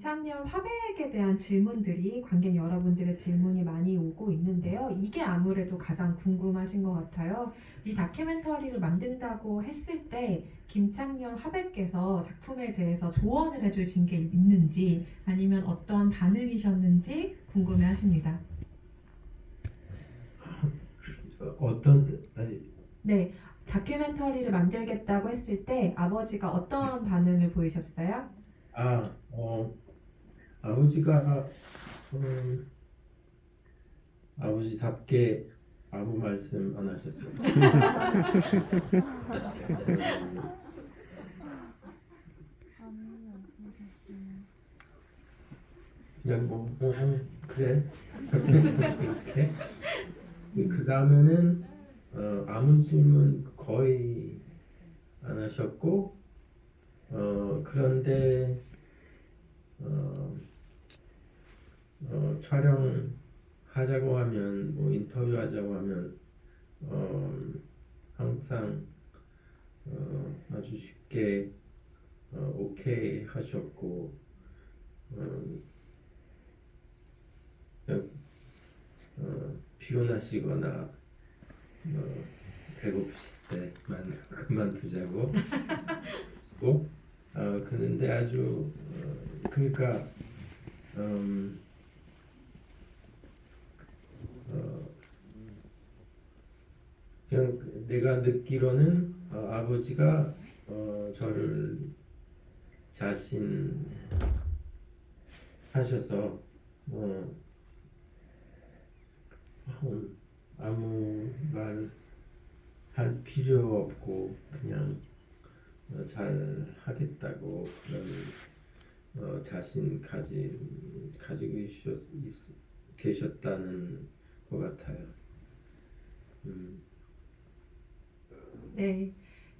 창렬 화백에 대한 질문들이 관객 여러분들의 질문이 많이 오고 있는데요. 이게 아무래도 가장 궁금하신 것 같아요. 이 다큐멘터리를 만든다고 했을 때 김창렬 화백께서 작품에 대해서 조언을 해주신 게 있는지 아니면 어떤 반응이셨는지 궁금해하십니다. 어, 어떤 아니 네, 다큐멘터리를 만들겠다고 했을 때 아버지가 어떤 반응을 보이셨어요? 아, 어, 아버지가 음, 아버지답게 아무 말씀 안 하셨어요. 음, 그냥 뭐 어, 어, 그래 이렇게 그 다음에는 어, 아무 질문 거의 안 하셨고 어, 그런데 어, 어, 촬영하자고 하면 뭐 인터뷰하자고 하면 어, 항상 어, 아주 쉽게 어, 오케이 하셨고 어, 어, 피곤하시거나 어, 배고프실 때만 그만두자고. 고 어, 그런데 아주 어, 그러니까 음, 어, 그냥 내가 듣기로는 어, 아버지가 어, 저를 자신 하셔서 어, 어, 아무 말 할 필요 없고 그냥 어, 잘 하겠다고 그런 어, 자신 가지 가지고 있, 있, 계셨다는 것 같아요. 음, 네.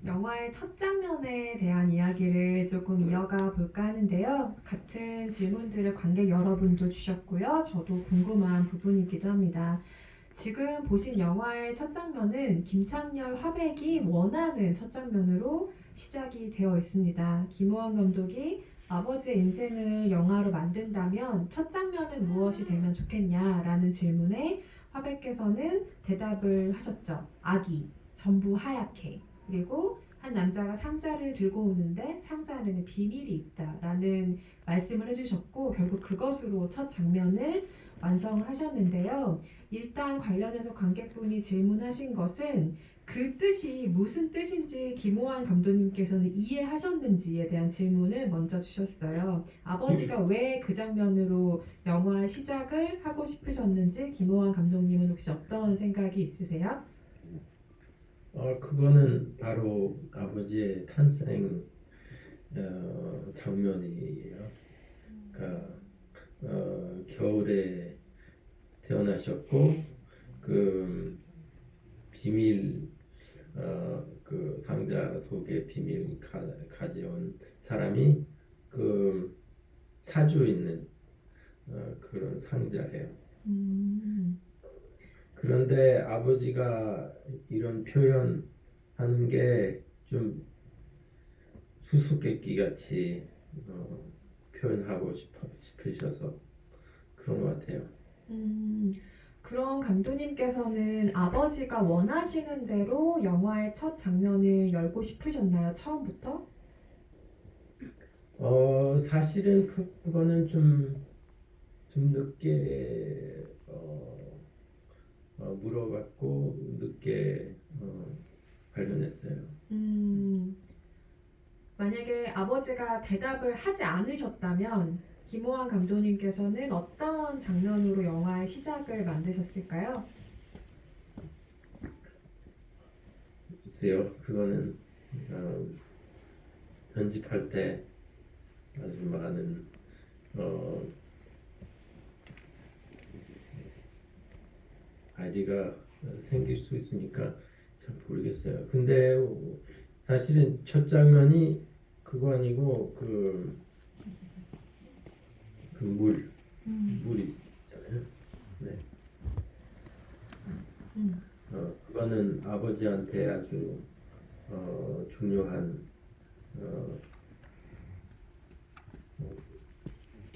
영화의 첫 장면에 대한 이야기를 조금 이어가 볼까 하는데요. 같은 질문들을 관객 여러분도 주셨고요. 저도 궁금한 부분이기도 합니다. 지금 보신 영화의 첫 장면은 김창렬 화백이 원하는 첫 장면으로 시작이 되어 있습니다. 김호환 감독이 아버지의 인생을 영화로 만든다면 첫 장면은 무엇이 되면 좋겠냐라는 질문에 화백께서는 대답을 하셨죠. 아기, 전부 하얗게. 그리고 한 남자가 상자를 들고 오는데 상자 안에는 비밀이 있다라는 말씀을 해주셨고 결국 그것으로 첫 장면을 완성을 하셨는데요. 일단 관련해서 관객분이 질문하신 것은 그 뜻이 무슨 뜻인지 김호환 감독님께서는 이해하셨는지에 대한 질문을 먼저 주셨어요. 아버지가 왜 그 장면으로 영화의 시작을 하고 싶으셨는지 김호환 감독님은 혹시 어떤 생각이 있으세요? 어 그거는 바로 아버지의 탄생 어, 장면이에요. 그러니까 어, 겨울에 태어나셨고 그 비밀 어, 그 상자 속에 비밀 가, 가져온 사람이 그 사주 있는 어, 그런 상자예요. 음, 그런데 아버지가 이런 표현하는 게 좀 수수께끼 같이 어, 표현하고 싶어, 싶으셔서 그런 것 같아요. 음, 그럼 감독님께서는 아버지가 원하시는 대로 영화의 첫 장면을 열고 싶으셨나요? 처음부터? 어, 사실은 그- 그거는 좀, 좀 늦게 어, 어, 물어봤고 늦게 어, 발견했어요. 음, 만약에 아버지가 대답을 하지 않으셨다면 김호환 감독님께서는 어떤 장면으로 영화의 시작을 만드셨을까요? 글쎄요, 그거는 어, 편집할 때 아주 많은 어, 아이디가 생길 수 있으니까 잘 모르겠어요. 근데 사실은 첫 장면이 그거 아니고 그, 그 물, 음, 물이 있잖아요. 네. 음, 어, 그거는 아버지한테 아주 어, 중요한 어, 어,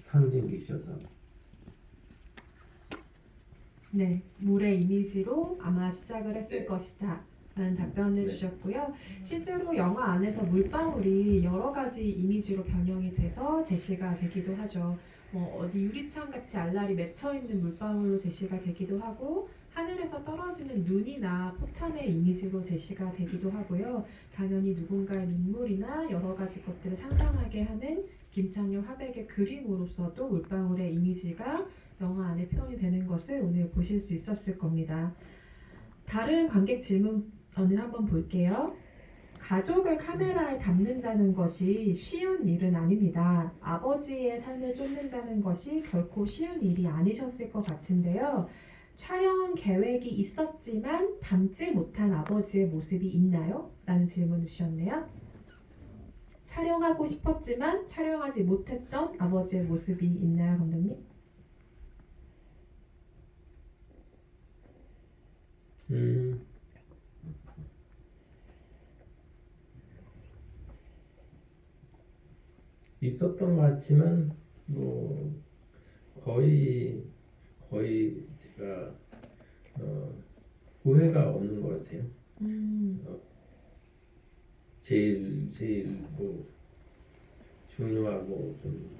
상징이셔서 네, 물의 이미지로 아마 시작을 했을 것이다. 라는 답변을 네. 주셨고요. 실제로 영화 안에서 물방울이 여러 가지 이미지로 변형이 돼서 제시가 되기도 하죠. 뭐 어디 유리창 같이 알알이 맺혀 있는 물방울로 제시가 되기도 하고 하늘에서 떨어지는 눈이나 포탄의 이미지로 제시가 되기도 하고요. 당연히 누군가의 눈물이나 여러 가지 것들을 상상하게 하는 김창렬 화백의 그림으로서도 물방울의 이미지가 영화 안에 표현이 되는 것을 오늘 보실 수 있었을 겁니다. 다른 관객 질문을 한번 볼게요. 가족을 카메라에 담는다는 것이 쉬운 일은 아닙니다. 아버지의 삶을 쫓는다는 것이 결코 쉬운 일이 아니셨을 것 같은데요. 촬영 계획이 있었지만 담지 못한 아버지의 모습이 있나요? 라는 질문을 주셨네요. 촬영하고 싶었지만 촬영하지 못했던 아버지의 모습이 있나요, 감독님? 음, 있었던 것 같지만 뭐 거의 거의 제가 어, 후회가 없는 것 같아요. 음, 제일 제일 뭐 중요하고 좀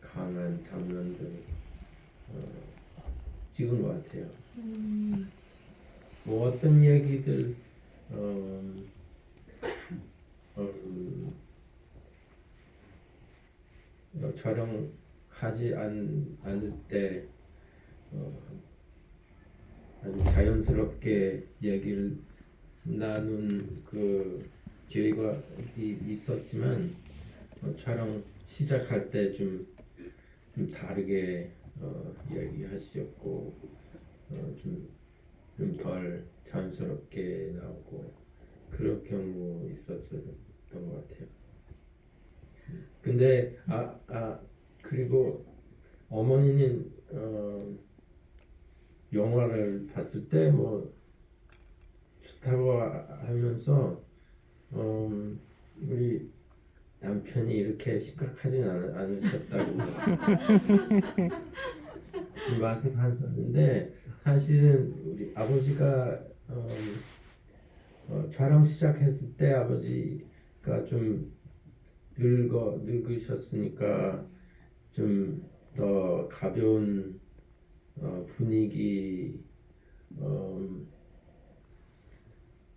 강한 장면들 어, 찍은 것 같아요. 음, 뭐 어떤 얘기들 어, 어, 어, 촬영하지 않, 않을 때 어, 자연스럽게 얘기를 나눈 그 기회가 이- 있었지만 어, 촬영 시작할 때좀 좀 다르게 어, 이야기하셨고 어, 좀 좀 덜 자연스럽게 나오고 그런 경우 있었던 것 같아요. 근데 아, 아 그리고 어머니는 어, 영화를 봤을 때 뭐 좋다고 하면서 어, 우리 남편이 이렇게 심각하진 않, 않으셨다고 말씀하셨는데 사실은 우리 아버지가 어, 어, 촬영 시작했을 때 아버지가 좀 늙어 늙으셨으니까 좀 더 가벼운 어, 분위기 어,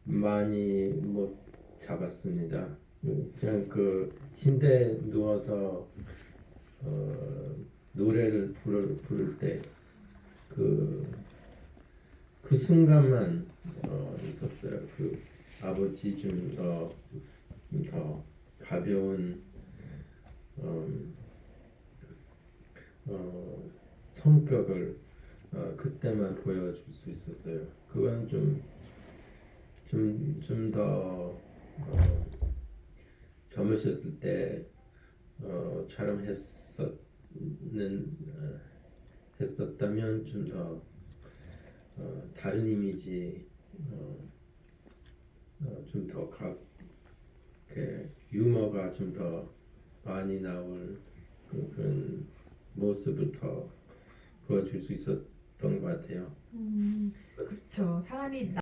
많이 못 잡았습니다. 그냥 그 침대에 누워서 어, 노래를 부를, 부를 때 그, 그 순간만 어, 있었어요. 그 아버지 좀더좀더 가벼운 음, 어, 성격을 어, 그때만 보여줄 수 있었어요. 그건 좀 좀 좀더 어, 젊으셨을 때 어, 촬영했었는 어, 했었다면 좀더 어, 다른 이미지 어, 어, 좀더 그 유머가 좀 더 많이 나올 그, 그런 모습을 더 보여줄 수 있었던 것 같아요. 음, 그렇죠. 사람이